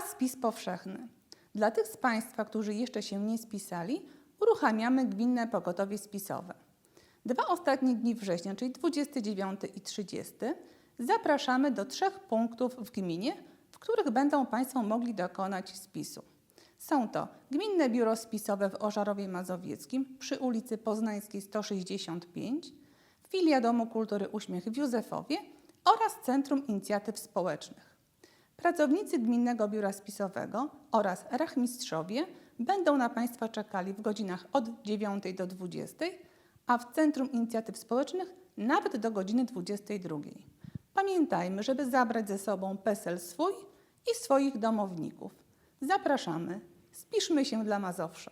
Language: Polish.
spis powszechny. Dla tych z Państwa, którzy jeszcze się nie spisali, uruchamiamy gminne pogotowie spisowe. Dwa ostatnie dni września, czyli 29 i 30, zapraszamy do trzech punktów w gminie, w których będą Państwo mogli dokonać spisu. Są to Gminne Biuro Spisowe w Ożarowie Mazowieckim przy ulicy Poznańskiej 165, filia Domu Kultury Uśmiech w Józefowie oraz Centrum Inicjatyw Społecznych. Pracownicy Gminnego Biura Spisowego oraz rachmistrzowie będą na Państwa czekali w godzinach od 9 do 20, a w Centrum Inicjatyw Społecznych nawet do godziny 22. Pamiętajmy, żeby zabrać ze sobą PESEL swój i swoich domowników. Zapraszamy. Spiszmy się dla Mazowsza.